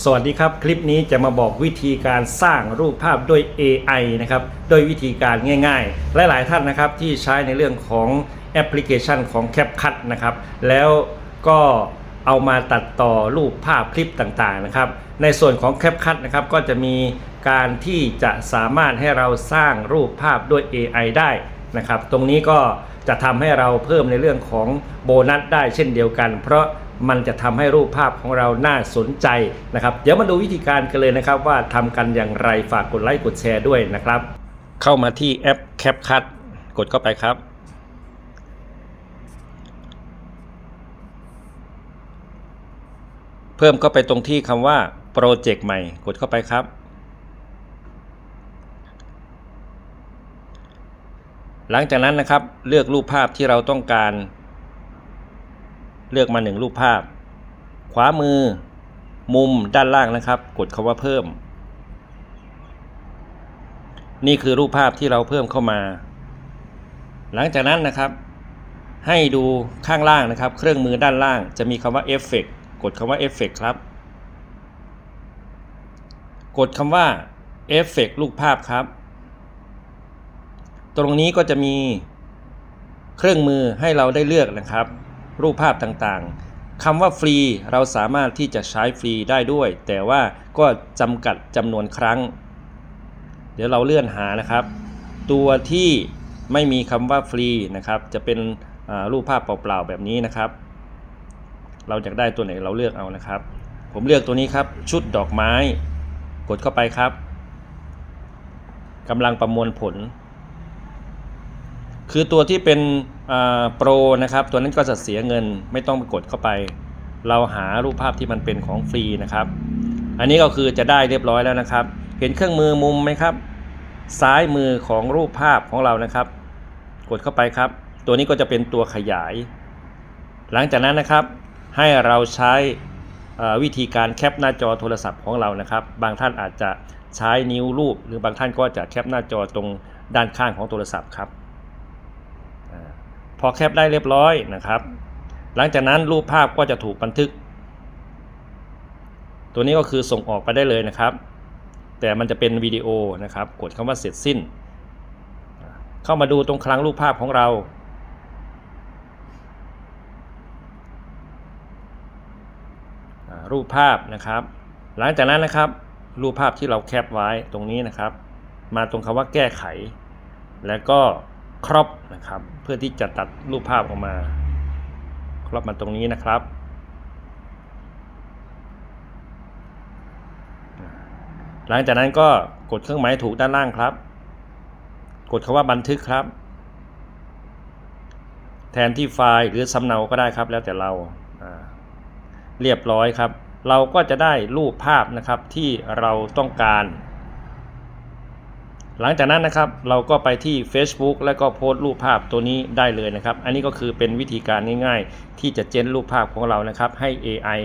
สวัสดีครับ คลิปนี้จะมาบอกวิธีการสร้างรูปภาพด้วย AI นะครับโดยวิธีการง่ายๆ หลายๆท่านนะครับที่ใช้ในเรื่องของแอปพลิเคชันของ CapCut นะครับแล้วก็เอามาตัดต่อรูปภาพคลิปต่างๆนะครับในส่วนของ CapCut นะครับก็จะมีการที่จะสามารถให้เราสร้างรูปภาพด้วย AI ได้นะครับตรงนี้ก็จะทำให้เราเพิ่มในเรื่องของโบนัสได้เช่นเดียวกัน เพราะ มันจะทำให้รูปภาพของเราน่าสนใจนะครับ เดี๋ยวมาดูวิธีการกันเลยนะครับ ว่าทำกันอย่างไรฝากกดไลค์กดแชร์ด้วยนะครับ เข้ามาที่แอป CapCut กดเข้าไปครับ เพิ่มเข้าไปตรงที่คำว่าโปรเจกต์ใหม่ กดเข้าไปครับ หลังจากนั้นนะครับเลือกรูปภาพที่เราต้องการ เลือกมาหนึ่งรูปภาพ ขวามือ มุมด้านล่างนะครับ กดคำว่าเพิ่ม นี่คือรูปภาพที่เราเพิ่มเข้ามา หลังจากนั้นนะครับ ให้ดูข้างล่างนะครับ เครื่องมือด้านล่างจะมีคำว่าเอฟเฟกกดคำว่าเอฟเฟกครับ กดคำว่าเอฟเฟกรูปภาพครับ ตรงนี้ก็จะมีเครื่องมือให้เราได้เลือกนะครับ รูปภาพต่างๆคำว่าฟรีเราสามารถที่จะใช้ฟรีได้ด้วย แต่ว่าก็จำกัดจำนวนครั้ง เดี๋ยวเราเลื่อนหานะครับ ตัวที่ไม่มีคำว่าฟรีนะครับ จะเป็นรูปภาพเปล่าๆแบบนี้นะครับ เราอยากได้ตัวไหนเราเลือกเอานะครับ ผมเลือกตัวนี้ครับ ชุดดอกไม้ กดเข้าไปครับกำลังประมวลผล คือตัวที่เป็นโปรนะครับตัวนั้นก็จะเสียเงินไม่ต้องไปกดเข้าไป เราหารูปภาพที่มันเป็นของฟรีนะครับ อันนี้ก็คือจะได้เรียบร้อยแล้วนะครับ เห็นเครื่องมือมุมไหมครับ ซ้ายมือของรูปภาพของเรานะครับ กดเข้าไปครับ ตัวนี้ก็จะเป็นตัวขยาย หลังจากนั้นนะครับให้เราใช้วิธีการแคปหน้าจอโทรศัพท์ของเรานะครับ บางท่านอาจจะใช้นิ้วรูป หรือบางท่านก็จะแคปหน้าจอตรงด้านข้างของโทรศัพท์ครับ พอแคปได้เรียบร้อยนะครับ หลังจากนั้นรูปภาพก็จะถูกบันทึก ตัวนี้ก็คือส่งออกไปได้เลยนะครับ แต่มันจะเป็นวิดีโอนะครับ กดคำว่าเสร็จสิ้น เข้ามาดูตรงคลังรูปภาพของเราอรูปภาพนะครับ หลังจากนั้นนะครับ รูปภาพที่เราแคปไว้ตรงนี้นะครับ มาตรงคำว่าแก้ไข แล้วก็ ครอปนะครับ เพื่อที่จะตัดรูปภาพออกมา ครอปมาตรงนี้นะครับ หลังจากนั้นก็กดเครื่องหมายถูกด้านล่างครับ กดคำว่าบันทึกครับ แทนที่ไฟล์หรือสำเนาก็ได้ครับ แล้วแต่เราเรียบร้อยครับ เราก็จะได้รูปภาพนะครับที่เราต้องการ หลังจากนั้นนะครับเราก็ไปที่ Facebook แล้วก็โพสต์รูปภาพตัวนี้ได้เลยนะครับ อันนี้ก็คือเป็นวิธีการง่ายๆ ที่จะเจนรูปภาพของเรานะครับ ให้ AI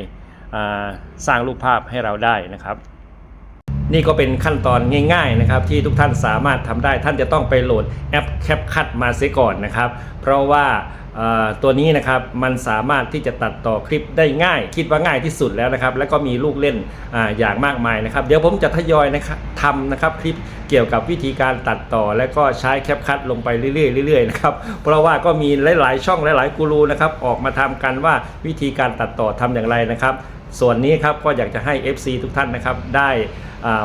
อ่าสร้างรูปภาพให้เราได้นะครับ นี่ก็เป็นขั้นตอนง่ายๆนะครับ ที่ทุกท่านสามารถทำได้ท่านจะต้องไปโหลดแอป CapCut มาเสียก่อนนะครับ เพราะว่า ตัวนี้นะครับมันสามารถที่จะตัดต่อคลิปได้ง่าย คิดว่าง่ายที่สุดแล้วนะครับ แล้วก็มีลูกเล่นออย่างมากมายนะครับ เดี๋ยวผมจะทยอยนะครับทำนะครับคลิปเกี่ยวกับวิธีการตัดต่อ และก็ใช้ CapCut ลงไปเรื่อยๆเรื่อยๆนะครับเพราะว่าก็มีหลายๆ ช่องหลายๆกูรูนะครับออกมาทำกันว่าวิธีการตัดต่อทำอย่างไรนะครับ ส่วนนี้ครับก็อยากจะให้ FC ทุกท่านนะครับได้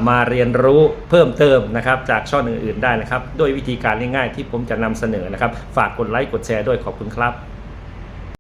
มาเรียนรู้เพิ่มเติมนะครับจากช่องอื่นๆได้นะครับ ด้วยวิธีการง่ายๆที่ผมจะนำเสนอนะครับ ฝากกดไลค์กดแชร์ด้วยขอบคุณครับ